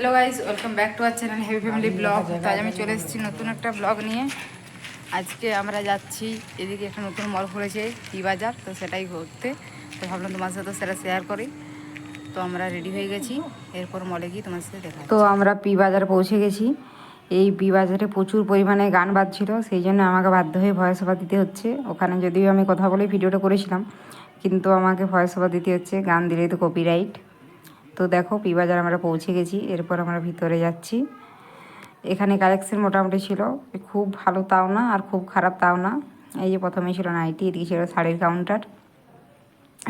Hello guys welcome back to our channel heavy family vlog তো আজ আমি চলে এসেছি নতুন একটা ব্লগ নিয়ে। আজকে আমরা যাচ্ছি এদিকে একটা নতুন মল খুলেছে টি বাজার। তো সেটাই ঘুরতে। তো ভাবলাম তোমার সাথে সেটা শেয়ার করি। তো আমরা রেডি হয়ে গেছি। এরপর মলে গিয়ে তোমার সাথে দেখা তো আমরা পি বাজার পৌঁছে গেছি। এই পি বাজারে প্রচুর পরিমাণে গান বাজছিল। সেই জন্য আমাকে বাধ্য হয়ে ভয়েস ওভার দিতে হচ্ছে। ওখানে যদিও আমি কথা বলে ভিডিওটা করেছিলাম কিন্তু আমাকে ভয়েস ওভার দিতে হচ্ছে। গান দিলেই তো কপিরাইট তো দেখো পি বাজার আমরা পৌঁছে গেছি, এরপর আমরা ভিতরে যাচ্ছি। এখানে কালেকশন মোটামুটি ছিল, খুব ভালো তাও না আর খুব খারাপ তাও না। এই যে প্রথমে ছিল নাইটি এদিকে ছিল শাড়ির কাউন্টার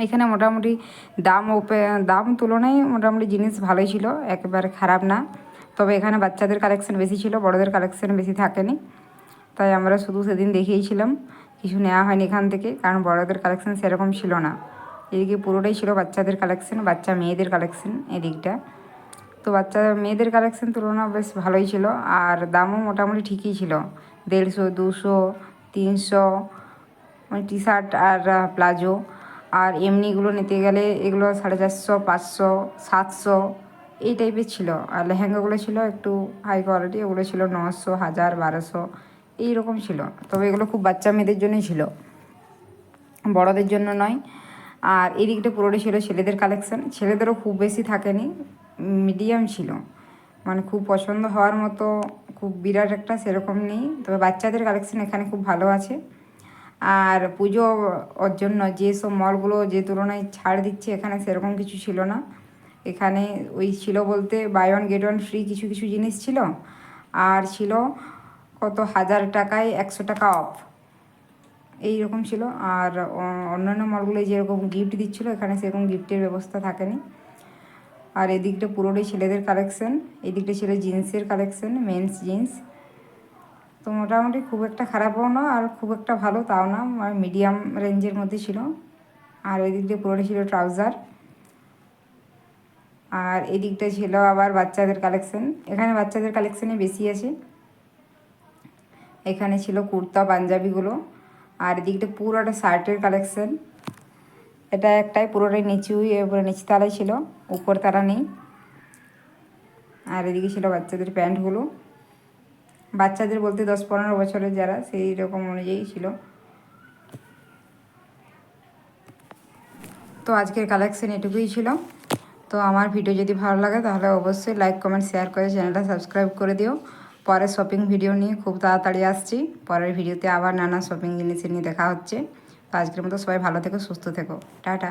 এখানে মোটামুটি দাম ওপে, দাম তুলনায় মোটামুটি জিনিস ভালোই ছিল, একেবারে খারাপ না। তবে এখানে বাচ্চাদের কালেকশন বেশি ছিল, বড়দের কালেকশন বেশি থাকেনি। তাই আমরা শুধু সেদিন দেখিয়েছিলাম, কিছু নেওয়া হয়নি এখান থেকে, কারণ বড়দের কালেকশন সেরকম ছিল না। এদিকে পুরোটাই ছিল বাচ্চাদের কালেকশন বাচ্চা মেয়েদের কালেকশন এদিকটা। তো বাচ্চা মেয়েদের কালেকশন তুলনা বেশ ভালোই ছিল, আর দামও মোটামুটি ঠিকই ছিল। দেড়শো, দুশো, তিনশো মানে টি শার্ট আর প্লাজো আর এমনিগুলো নিতে গেলে এগুলো সাড়ে চারশো, পাঁচশো, সাতশো, এই টাইপের ছিল। আর লেহেঙ্গাগুলো ছিল একটু হাই কোয়ালিটি ওগুলো ছিল নশো, হাজার, বারোশো, এইরকম ছিল। তবে এগুলো খুব বাচ্চা মেয়েদের জন্যই ছিল। বড়দের জন্য নয়। আর এদিকটা পুরোটাই ছিল ছেলেদের কালেকশন ছেলেদেরও খুব বেশি থাকেনি মিডিয়াম ছিল। মানে খুব পছন্দ হওয়ার মতো খুব বিরাট একটা সেরকম নেই। তবে বাচ্চাদের কালেকশন এখানে খুব ভালো আছে। আর পুজো ওর জন্য যেসব মলগুলো যে তুলনায় ছাড় দিচ্ছে, এখানে সেরকম কিছু ছিল না। এখানে ওই ছিল বলতে buy one get one free কিছু কিছু জিনিস ছিল। আর ছিল কত হাজার টাকায় একশো টাকা অফ এই রকম ছিল। আর অন্যান্য মলগুলো যেরকম গিফট দিচ্ছিল, এখানে সেরকম গিফটের ব্যবস্থা থাকেনি। আর এদিকটা পুরোটাই ছেলেদের কালেকশন এদিকটা ছিল জিন্সের কালেকশন মেন্স জিন্স তো মোটামুটি খুব একটা খারাপও না, আর খুব একটা ভালো তাও না, আর মিডিয়াম রেঞ্জের মধ্যে ছিল। আর দিক দিয়ে পুরোটাই ছিল ট্রাউজার আর এদিকটা ছিল আবার বাচ্চাদের কালেকশন এখানে বাচ্চাদের কালেকশনই বেশি আছে। এখানে ছিল কুর্তা, পাঞ্জাবিগুলো। আর এদিকটা পুরোটা শার্টের কালেকশন এটা একটাই, পুরোটাই নিচুই এরপরে নিচতলায় ছিল, উপর তারা নেই। আর এদিকে ছিল বাচ্চাদের প্যান্টগুলো। বাচ্চাদের বলতে দশ পনেরো বছরের যারা, সেই রকম অনুযায়ী ছিল। তো আজকের কালেকশন এটুকুই ছিল। তো আমার ভিডিও যদি ভালো লাগে, তাহলে অবশ্যই লাইক কমেন্ট শেয়ার করে চ্যানেলটা সাবস্ক্রাইব করে দিও। পরের শপিং ভিডিও নিয়ে খুব তাড়াতাড়ি আসছি। পরের ভিডিওতে আবার নানা শপিং জিনিস নিয়ে দেখা হচ্ছে। তো আজকের মতো সবাই ভালো থেকো, সুস্থ থেকো। টাটা।